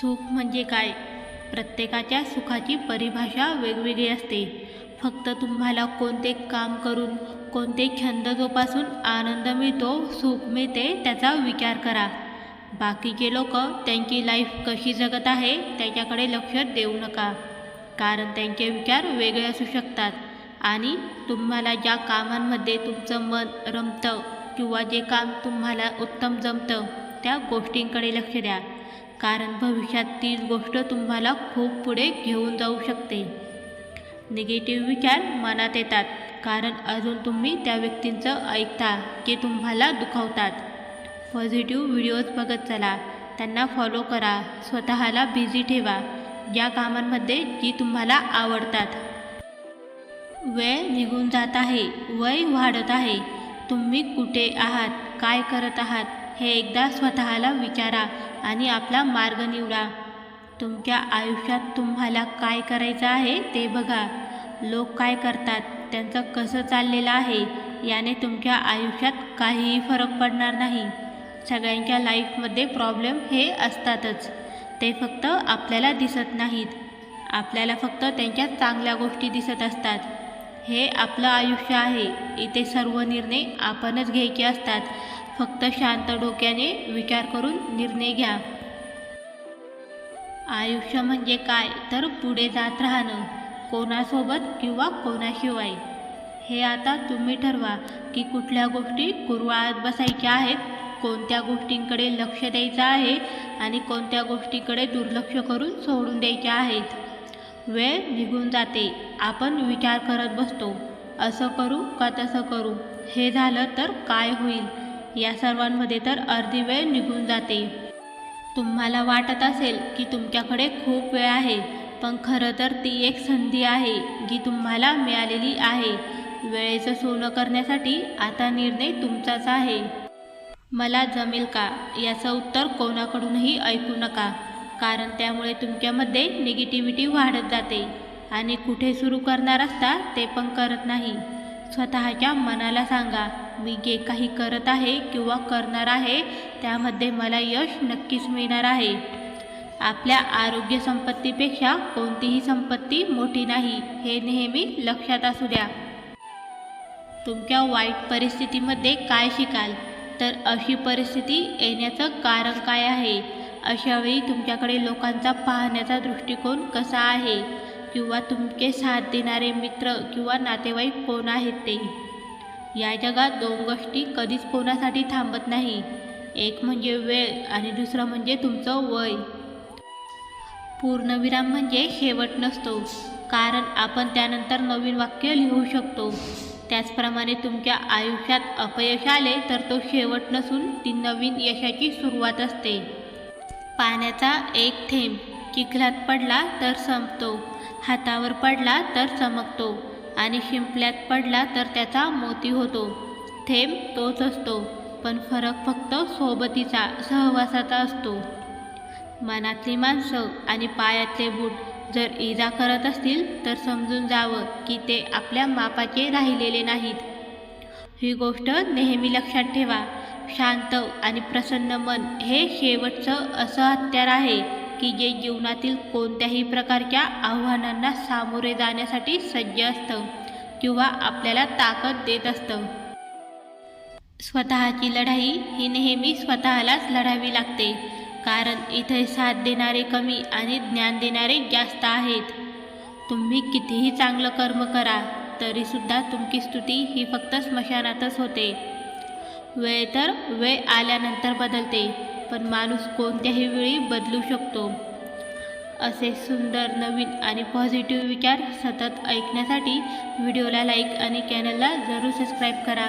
सुख म्हणजे काय? प्रत्येकाच्या सुखाची परिभाषा वेगवेगळी असते. फक्त तुम्हाला कोणते काम करून कोणते छंद जोपासून आनंद मिळतो सुख मिळते त्याचा विचार करा. बाकीचे लोक त्यांची लाईफ कशी जगत आहे त्याच्याकडे लक्ष देऊ नका. कारण त्यांचे विचार वेगळे असू शकतात. आणि तुम्हाला ज्या कामांमध्ये तुमचं मन रमतं किंवा जे काम तुम्हाला उत्तम जमतं त्या गोष्टींकडे लक्ष द्या. कारण भविष्यात तीच गोष्ट तुम्हाला खूप पुढे घेऊन जाऊ शकते. निगेटिव्ह विचार मनात येतात कारण अजून तुम्ही त्या व्यक्तींचं ऐकता जे तुम्हाला दुखावतात. पॉझिटिव्ह व्हिडिओज बघत चला त्यांना फॉलो करा स्वतःला बिझी ठेवा या कामांमध्ये जी तुम्हाला आवडतात. वेळ निघून जात आहे वय वाढत आहे. तुम्ही कुठे आहात काय करत आहात हे एकदा स्वतःला विचारा आणि आपला मार्ग निवडा. तुमच्या आयुष्यात तुम्हाला काय करायचं आहे ते बघा. लोक काय करतात? त्यांचं कसं चाललेलं आहे? याने तुमच्या आयुष्यात काहीही फरक पडणार नाही. सगळ्यांच्या लाईफमध्ये प्रॉब्लेम हे असतातच. ते फक्त आपल्याला दिसत नाहीत. आपल्याला फक्त त्यांच्या चांगल्या गोष्टी दिसत असतात. हे आपलं आयुष्य आहे. इथे सर्व निर्णय आपणच घ्यायचे असतात. फक्त शांत डोक्याने विचार करून निर्णय घ्या. आयुष्य म्हणजे काय? तर पुढे जात राहणं कोणासोबत किंवा कोणाशिवाय. हे आता तुम्ही ठरवा की कुठल्या गोष्टी कुरवाळत बसायच्या आहेत कोणत्या गोष्टींकडे लक्ष द्यायचं आहे आणि कोणत्या गोष्टीकडे दुर्लक्ष करून सोडून द्यायच्या आहेत. वेळ निघून जाते आपण विचार करत बसतो असं करू का तसं करू? हे झालं तर काय होईल? या सर्वांमध्ये तर अर्धी वेळ निघून जाते. तुम्हाला वाटत असेल की तुमच्याकडे खूप वेळ आहे पण खरं तर ती एक संधी आहे जी तुम्हाला मिळालेली आहे. वेळेचं सोनं करण्यासाठी आता निर्णय तुमचाच आहे. मला जमेल का? याचं उत्तर कोणाकडूनही ऐकू नका कारण त्यामुळे तुमच्यामध्ये निगेटिव्हिटी वाढत जाते आणि कुठे सुरू करणार असता ते पण करत नाही. स्वतःच्या मनाला सांगा मी जे काही करत आहे किंवा करणार आहे त्यामध्ये मला यश नक्कीच मिळणार आहे. आपल्या आरोग्य संपत्तीपेक्षा कोणतीही संपत्ती मोठी नाही हे नेहमी लक्षात असू द्या. तुमच्या वाईट परिस्थितीमध्ये काय शिकाल? तर अशी परिस्थिती येण्याचं कारण काय आहे? अशावेळी तुमच्याकडे लोकांचा पाहण्याचा दृष्टिकोन कसा आहे? किंवा तुमचे साथ देणारे मित्र किंवा नातेवाईक कोण आहेत ते? या जगात दोन गोष्टी कधीच कोणासाठी थांबत नाही. एक म्हणजे वेळ आणि दुसरं म्हणजे तुमचं वय. पूर्णविराम म्हणजे शेवट नसतो कारण आपण त्यानंतर नवीन वाक्य लिहू शकतो. त्याचप्रमाणे तुमच्या आयुष्यात अपयश आले तर तो शेवट नसून ती नवीन यशाची सुरुवात असते. पाण्याचा एक थेंब चिखलात पडला तर संपतो हातावर पडला तर चमकतो. आणि शिंपल्यात पडला तर त्याचा मोती होतो. थेंब तोच असतो पण फरक फक्त सोबतीचा सहवासाचा असतो. मनातली माणसं आणि पायातले बूट जर इजा करत असतील तर समजून जावं की ते आपल्या मापाचे राहिलेले नाहीत. ही गोष्ट नेहमी लक्षात ठेवा. शांत आणि प्रसन्न मन हे शेवटचं असं हत्यार आहे. की जे जीवनातील कोणत्याही प्रकारच्या आव्हानांना सामोरे जाण्यासाठी सज्ज असतं किंवा आपल्याला ताकद देत असतं. स्वतःची लढाई ही नेहमी स्वतःलाच लढावी लागते कारण इथे साथ देणारे कमी आणि ज्ञान देणारे जास्त आहेत. तुम्ही कितीही चांगलं कर्म करा तरीसुद्धा तुमची स्तुती ही फक्त स्मशानातच होते. वेळ तर वेळ आल्यानंतर बदलते पण माणूस कोणत्याही वेळी बदलू शकतो. असे सुंदर नवीन आणि पॉझिटिव्ह विचार सतत ऐकण्यासाठी व्हिडिओला लाईक आणि चॅनलला जरूर सबस्क्राईब करा.